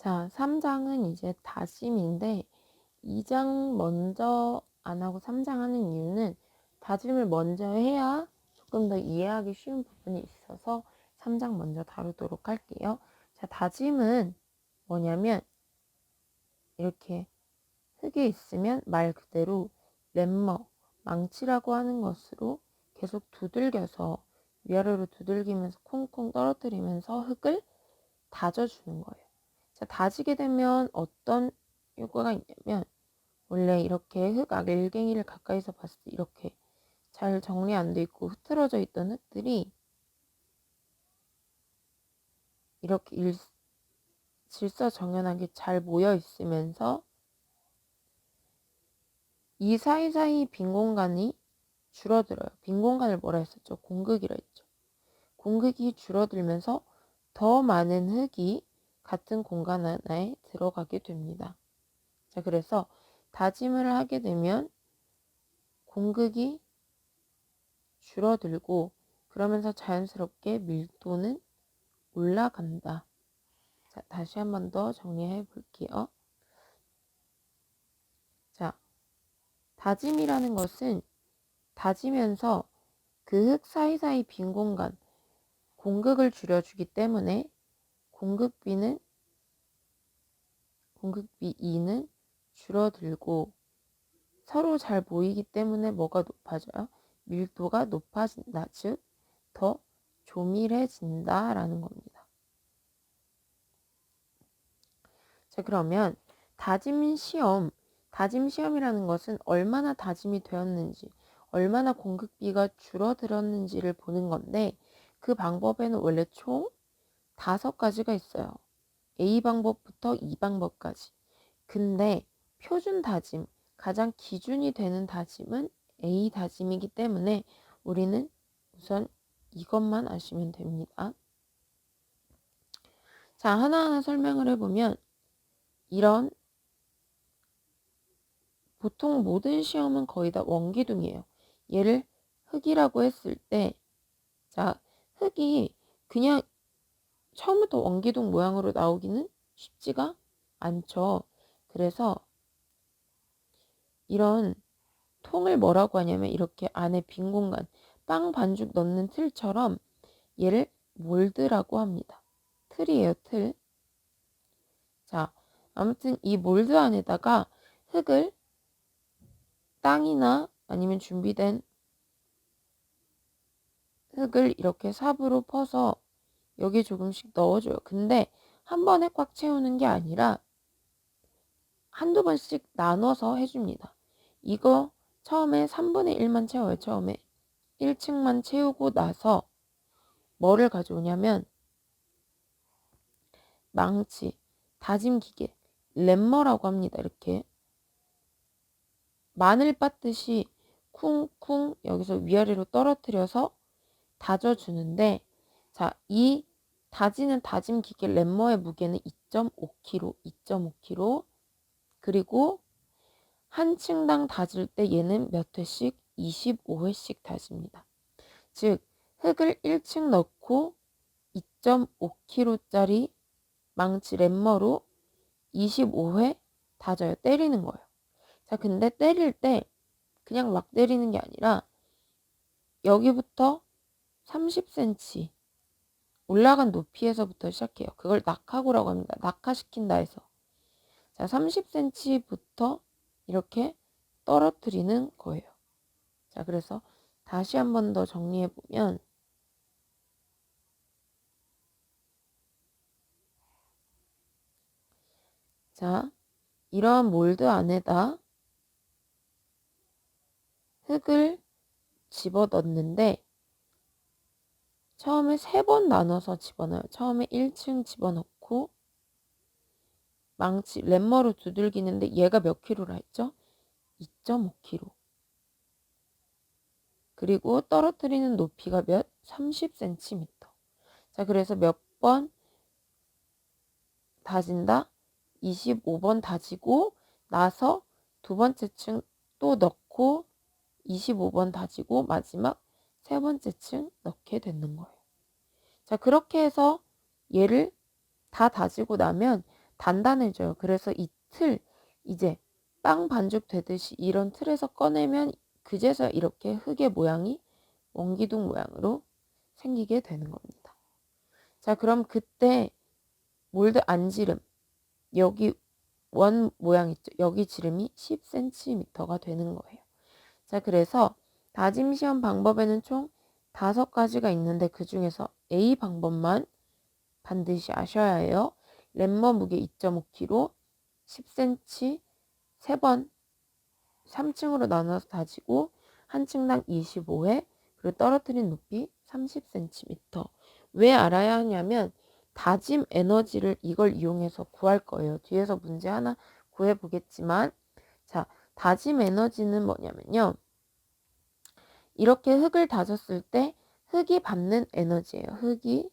자, 3장은 이제 다짐인데 2장 먼저 안 하고 3장 하는 이유는 다짐을 먼저 해야 조금 더 이해하기 쉬운 부분이 있어서 3장 먼저 다루도록 할게요. 자, 다짐은 뭐냐면 이렇게 흙에 있으면 말 그대로 랩머, 망치라고 하는 것으로 계속 두들겨서 위아래로 두들기면서 콩콩 떨어뜨리면서 흙을 다져주는 거예요. 자, 다지게 되면 어떤 효과가 있냐면 원래 이렇게 흙 알갱이를 가까이서 봤을 때 이렇게 잘 정리 안 돼 있고 흐트러져 있던 흙들이 이렇게 일, 질서정연하게 잘 모여 있으면서 이 사이사이 빈 공간이 줄어들어요. 빈 공간을 뭐라 했었죠? 공극이라 했죠. 공극이 줄어들면서 더 많은 흙이 같은 공간 하나에 들어가게 됩니다. 자, 그래서 다짐을 하게 되면 공극이 줄어들고 그러면서 자연스럽게 밀도는 올라간다. 자, 다시 한 번 더 정리해 볼게요. 자, 다짐이라는 것은 다지면서 그 흙 사이사이 빈 공간, 공극을 줄여주기 때문에 공급비는 공급비 2는 줄어들고 서로 잘 모이기 때문에 뭐가 높아져요? 밀도가 높아진다. 즉, 더 조밀해진다. 라는 겁니다. 자, 그러면 다짐 시험, 다짐 시험이라는 것은 얼마나 다짐이 되었는지, 얼마나 공급비가 줄어들었는지를 보는 건데, 그 방법에는 원래 총 다섯 가지가 있어요. A 방법부터 E 방법까지. 근데 표준 다짐, 가장 기준이 되는 다짐은 A 다짐이기 때문에 우리는 우선 이것만 아시면 됩니다. 자, 하나하나 설명을 해보면 이런 보통 모든 시험은 거의 다 원기둥이에요. 얘를 흙이라고 했을 때, 자, 흙이 그냥 처음부터 원기둥 모양으로 나오기는 쉽지가 않죠. 그래서 이런 통을 뭐라고 하냐면 이렇게 안에 빈 공간, 빵 반죽 넣는 틀처럼 얘를 몰드라고 합니다. 틀이에요, 틀. 자, 아무튼 이 몰드 안에다가 흙을 땅이나 아니면 준비된 흙을 이렇게 삽으로 퍼서 여기 조금씩 넣어줘요. 근데 한 번에 꽉 채우는 게 아니라 한두 번씩 나눠서 해줍니다. 이거 처음에 3분의 1만 채워요. 처음에 1층만 채우고 나서 뭐를 가져오냐면 망치, 다짐 기계, 랩머라고 합니다. 이렇게 마늘 빻듯이 쿵쿵 여기서 위아래로 떨어뜨려서 다져주는데 자, 이 다지는 다짐 기계 랩머의 무게는 2.5kg, 2.5kg. 그리고 한 층당 다질 때 얘는 몇 회씩? 25회씩 다집니다. 즉, 흙을 1층 넣고 2.5kg짜리 망치 랩머로 25회 다져요. 때리는 거예요. 자, 근데 때릴 때 그냥 막 때리는 게 아니라 여기부터 30cm 올라간 높이에서부터 시작해요. 그걸 낙하고라고 합니다. 낙하시킨다 해서. 자, 30cm부터 이렇게 떨어뜨리는 거예요. 자, 그래서 다시 한 번 더 정리해 보면 자, 이러한 몰드 안에다 흙을 집어 넣는데 처음에 세 번 나눠서 집어넣어요. 처음에 1층 집어넣고 망치 랩머로 두들기는데 얘가 몇 킬로라 했죠? 2.5kg. 그리고 떨어뜨리는 높이가 몇? 30cm. 자, 그래서 몇 번 다진다? 25번 다지고 나서 두 번째 층 또 넣고 25번 다지고 마지막 세 번째 층 넣게 되는 거예요. 자, 그렇게 해서 얘를 다 다지고 나면 단단해져요. 그래서 이 틀 이제 빵 반죽 되듯이 이런 틀에서 꺼내면 그제서 이렇게 흙의 모양이 원기둥 모양으로 생기게 되는 겁니다. 자, 그럼 그때 몰드 안지름 여기 원 모양 있죠? 여기 지름이 10cm가 되는 거예요. 자, 그래서 다짐 시험 방법에는 총 다섯 가지가 있는데 그 중에서 A 방법만 반드시 아셔야 해요. 램머 무게 2.5kg, 10cm, 3번 3층으로 나눠서 다지고 한 층당 25회, 그리고 떨어뜨린 높이 30cm. 왜 알아야 하냐면 다짐 에너지를 이걸 이용해서 구할 거예요. 뒤에서 문제 하나 구해 보겠지만 자, 다짐 에너지는 뭐냐면요. 이렇게 흙을 다졌을 때 흙이 받는 에너지예요. 흙이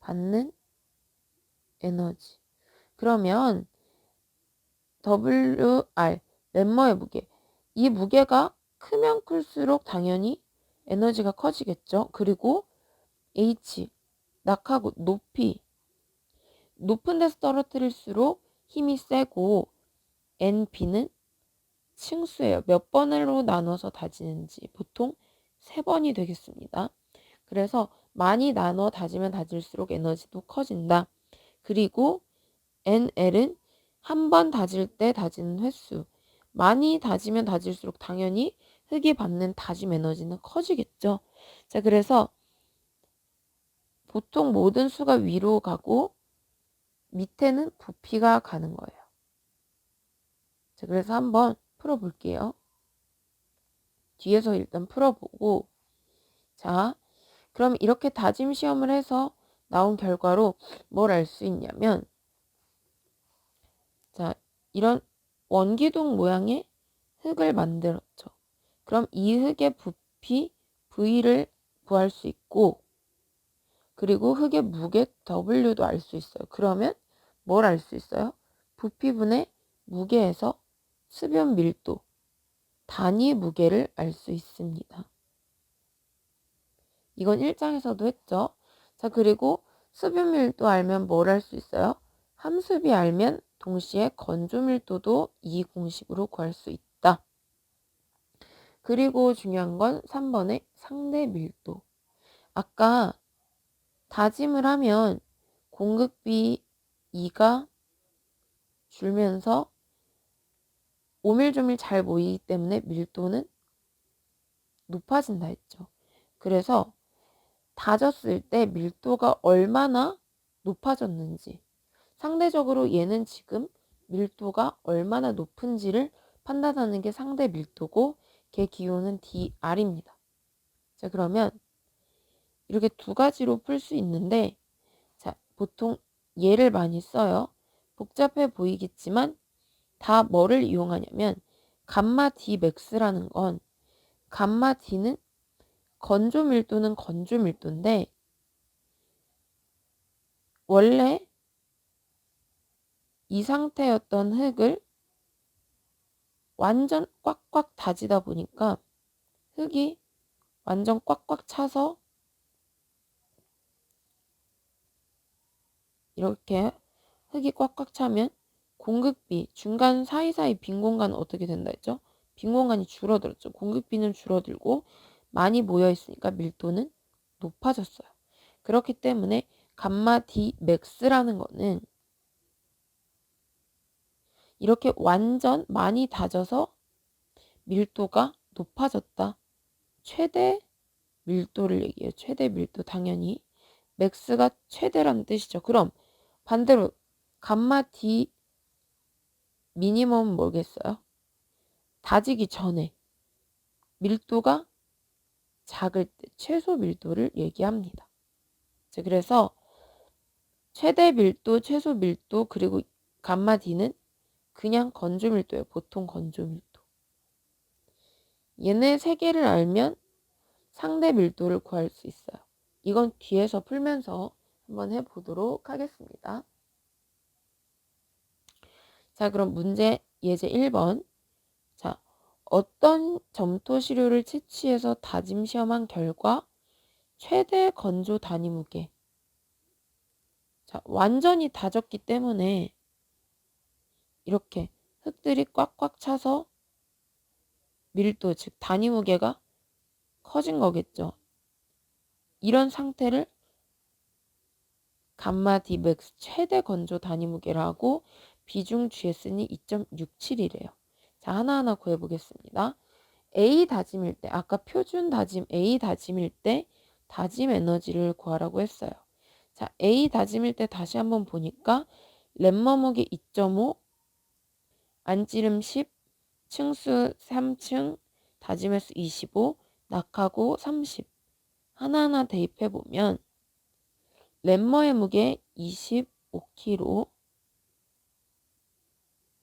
받는 에너지. 그러면 WR 멤머의 무게. 이 무게가 크면 클수록 당연히 에너지가 커지겠죠. 그리고 H 낙하고 높이 높은 데서 떨어뜨릴수록 힘이 세고 NB는 층수예요. 몇 번으로 나눠서 다지는지 보통 세 번이 되겠습니다. 그래서 많이 나눠 다지면 다질수록 에너지도 커진다. 그리고 NL은 한 번 다질 때 다지는 횟수. 많이 다지면 다질수록 당연히 흙이 받는 다짐 에너지는 커지겠죠. 자, 그래서 보통 모든 수가 위로 가고 밑에는 부피가 가는 거예요. 자, 그래서 한번 풀어볼게요. 뒤에서 일단 풀어보고 자, 그럼 이렇게 다짐 시험을 해서 나온 결과로 뭘 알 수 있냐면 자, 이런 원기둥 모양의 흙을 만들었죠. 그럼 이 흙의 부피 V를 구할 수 있고 그리고 흙의 무게 W도 알 수 있어요. 그러면 뭘 알 수 있어요? 부피분의 무게에서 수변 밀도, 단위 무게를 알 수 있습니다. 이건 1장에서도 했죠. 자, 그리고 수변 밀도 알면 뭘 할 수 있어요? 함수비 알면 동시에 건조 밀도도 이 공식으로 구할 수 있다. 그리고 중요한 건 3번의 상대 밀도. 아까 다짐을 하면 공급비 2가 줄면서 오밀조밀 잘 모이기 때문에 밀도는 높아진다 했죠. 그래서 다졌을 때 밀도가 얼마나 높아졌는지 상대적으로 얘는 지금 밀도가 얼마나 높은지를 판단하는 게 상대 밀도고 걔 기호는 DR입니다. 자 그러면 이렇게 두 가지로 풀 수 있는데 자 보통 얘를 많이 써요. 복잡해 보이겠지만 다 뭐를 이용하냐면 감마 D 맥스라는 건 감마 D는 건조 밀도는 건조 밀도인데 원래 이 상태였던 흙을 완전 꽉꽉 다지다 보니까 흙이 완전 꽉꽉 차서 이렇게 흙이 꽉꽉 차면 공급비 중간 사이사이 빈 공간은 어떻게 된다 했죠? 빈 공간이 줄어들었죠. 공급비는 줄어들고 많이 모여 있으니까 밀도는 높아졌어요. 그렇기 때문에 감마 D 맥스라는 거는 이렇게 완전 많이 다져서 밀도가 높아졌다. 최대 밀도를 얘기해요. 최대 밀도 당연히 맥스가 최대라는 뜻이죠. 그럼 반대로 감마 D 미니멈은 뭐겠어요? 다지기 전에 밀도가 작을 때 최소 밀도를 얘기합니다. 자, 그래서 최대 밀도, 최소 밀도, 그리고 감마 D는 그냥 건조 밀도예요. 보통 건조 밀도. 얘네 세 개를 알면 상대 밀도를 구할 수 있어요. 이건 뒤에서 풀면서 한번 해보도록 하겠습니다. 자, 그럼 문제 예제 1번. 자, 어떤 점토 시료를 채취해서 다짐 시험한 결과 최대 건조 단위 무게. 자, 완전히 다졌기 때문에 이렇게 흙들이 꽉꽉 차서 밀도, 즉 단위 무게가 커진 거겠죠. 이런 상태를 감마 디맥스 최대 건조 단위 무게라고 비중 GS는 2.67이래요. 자, 하나하나 구해보겠습니다. A 다짐일 때, 아까 표준 다짐 A 다짐일 때 다짐 에너지를 구하라고 했어요. 자, A 다짐일 때 다시 한번 보니까 랩머목이 2.5, 안찌름 10, 층수 3층, 다짐횟수 25, 낙하고 30 하나하나 대입해보면 랩머의 무게 25kg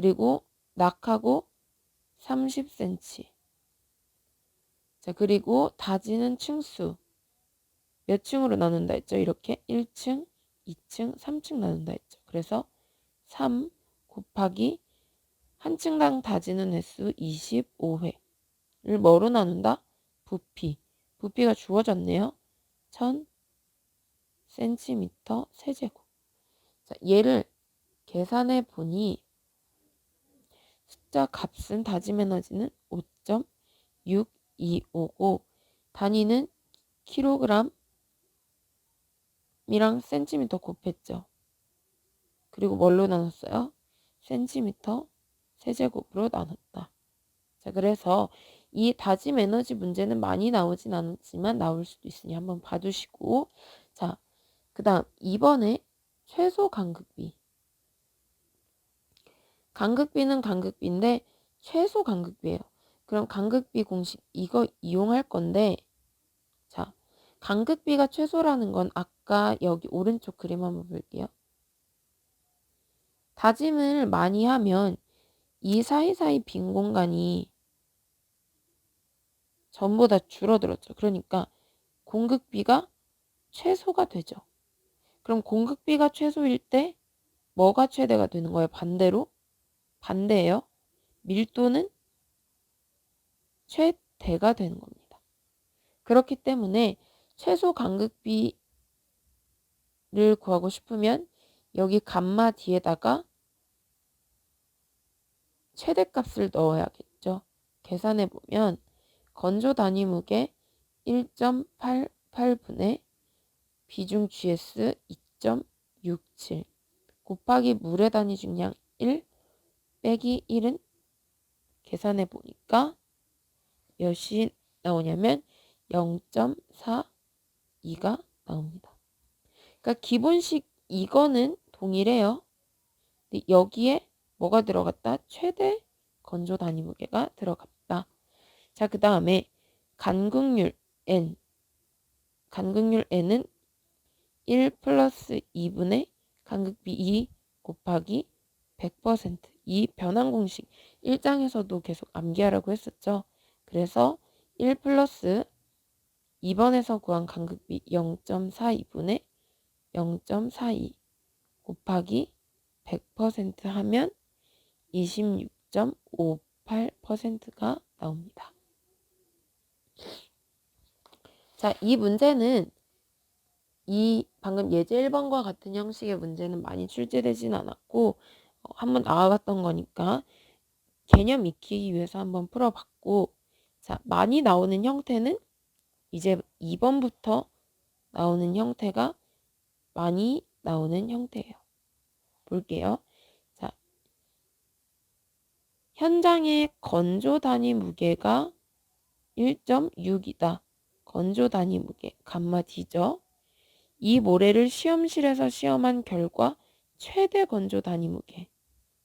그리고 낙하고 30cm 자 그리고 다지는 층수 몇 층으로 나눈다 했죠? 이렇게 1층, 2층, 3층 나눈다 했죠. 그래서 3 곱하기 한 층당 다지는 횟수 25회를 뭐로 나눈다? 부피. 부피가 주어졌네요. 1000cm 세제곱. 자, 얘를 계산해 보니 숫자 값은 다짐 에너지는 5.6255 단위는 킬로그램 이랑 센티미터 곱했죠. 그리고 뭘로 나눴어요? 센티미터 세제곱으로 나눴다. 자, 그래서 이 다짐 에너지 문제는 많이 나오진 않았지만 나올 수도 있으니 한번 봐두시고 자, 그 다음 2번에 최소 간극비 간극비는 간극비인데 최소 간극비예요. 그럼 간극비 공식 이거 이용할 건데 자, 간극비가 최소라는 건 아까 여기 오른쪽 그림 한번 볼게요. 다짐을 많이 하면 이 사이사이 빈 공간이 전부 다 줄어들었죠. 그러니까 공급비가 최소가 되죠. 그럼 공급비가 최소일 때 뭐가 최대가 되는 거예요? 반대로? 반대예요. 밀도는 최대가 되는 겁니다. 그렇기 때문에 최소 간극비를 구하고 싶으면 여기 감마 뒤에다가 최대값을 넣어야겠죠. 계산해 보면 건조 단위 무게 1.88분의 비중 GS 2.67 곱하기 물의 단위 중량 1 빼기 1은 계산해 보니까 몇이 나오냐면 0.42가 나옵니다. 그러니까 기본식 이거는 동일해요. 근데 여기에 뭐가 들어갔다? 최대 건조 단위 무게가 들어갔다. 자, 그 다음에 간극률 n. 간극률 n은 1 플러스 2분의 간극비 2 곱하기 100% 이 변환 공식 1장에서도 계속 암기하라고 했었죠. 그래서 1 플러스 2번에서 구한 간극비 0.42분의 0.42 곱하기 100% 하면 26.58%가 나옵니다. 자, 이 문제는 이 방금 예제 1번과 같은 형식의 문제는 많이 출제되진 않았고 어, 한번 나와봤던 거니까 개념 익히기 위해서 한번 풀어봤고 자, 많이 나오는 형태는 이제 2번부터 나오는 형태가 많이 나오는 형태예요. 볼게요. 자, 현장의 건조 단위 무게가 1.6이다. 건조 단위 무게, 감마 D죠. 이 모래를 시험실에서 시험한 결과 최대 건조 단위 무게,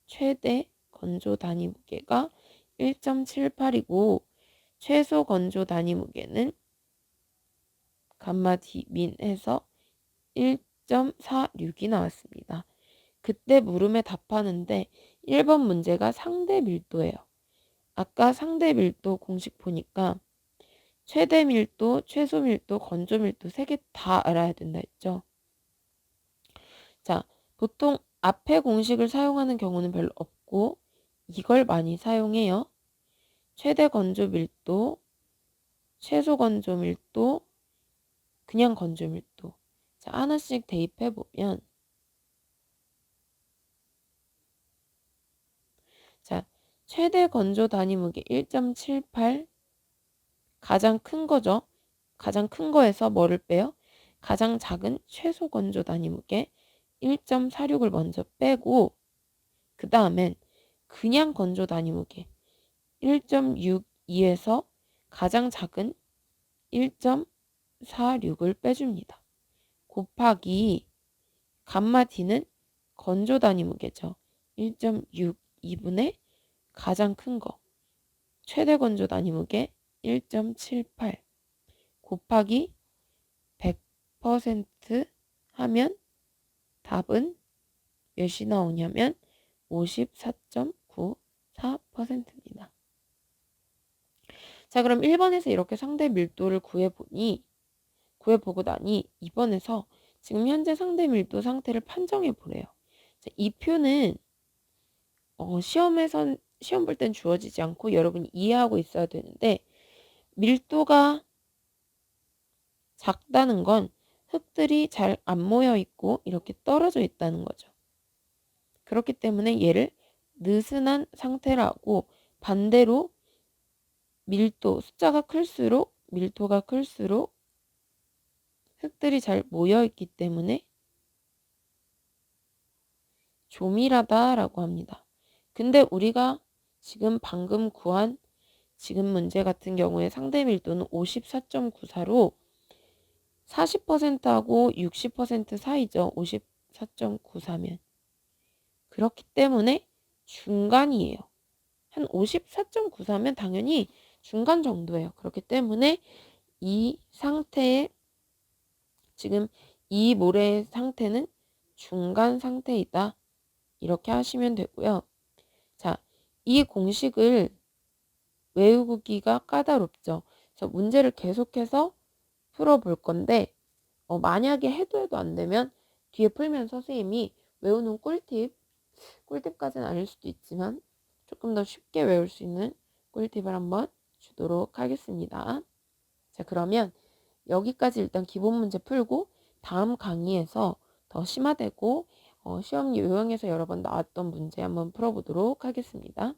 최대 건조 단위 무게가 1.78이고 최소 건조 단위 무게는 감마 D 민해서 1.46이 나왔습니다. 그때 물음에 답하는데 1번 문제가 상대 밀도예요. 아까 상대 밀도 공식 보니까 최대 밀도, 최소 밀도, 건조 밀도 세 개 다 알아야 된다 했죠. 자, 보통 앞에 공식을 사용하는 경우는 별로 없고 이걸 많이 사용해요. 최대 건조 밀도, 최소 건조 밀도, 그냥 건조 밀도. 자, 하나씩 대입해 보면 자, 최대 건조 단위 무게 1.78 가장 큰 거죠. 가장 큰 거에서 뭐를 빼요? 가장 작은 최소 건조 단위 무게 1.46을 먼저 빼고 그 다음엔 그냥 건조 단위 무게 1.62에서 가장 작은 1.46을 빼줍니다. 곱하기 감마 D는 건조 단위 무게죠. 1.62분의 가장 큰 거. 최대 건조 단위 무게 1.78 곱하기 100% 하면 답은 몇이 나오냐면 54.94%입니다. 자, 그럼 1번에서 이렇게 상대 밀도를 구해보니, 구해보고 나니 2번에서 지금 현재 상대 밀도 상태를 판정해 보래요. 자, 이 표는 어, 시험에선 시험 볼 땐 주어지지 않고 여러분이 이해하고 있어야 되는데 밀도가 작다는 건 흙들이 잘 안 모여 있고 이렇게 떨어져 있다는 거죠. 그렇기 때문에 얘를 느슨한 상태라고 반대로 밀도 숫자가 클수록 밀도가 클수록 흙들이 잘 모여 있기 때문에 조밀하다라고 합니다. 근데 우리가 지금 방금 구한 지금 문제 같은 경우에 상대 밀도는 54.94로 40%하고 60% 사이죠. 54.94면. 그렇기 때문에 중간이에요. 한 54.94면 당연히 중간 정도예요. 그렇기 때문에 이 상태에 지금 이 모래의 상태는 중간 상태이다. 이렇게 하시면 되고요. 자, 이 공식을 외우기가 까다롭죠. 그래서 문제를 계속해서 풀어볼 건데 어, 만약에 해도 해도 안 되면 뒤에 풀면서 선생님이 외우는 꿀팁 꿀팁까지는 아닐 수도 있지만 조금 더 쉽게 외울 수 있는 꿀팁을 한번 주도록 하겠습니다. 자 그러면 여기까지 일단 기본 문제 풀고 다음 강의에서 더 심화되고 어, 시험 유형에서 여러 번 나왔던 문제 한번 풀어보도록 하겠습니다.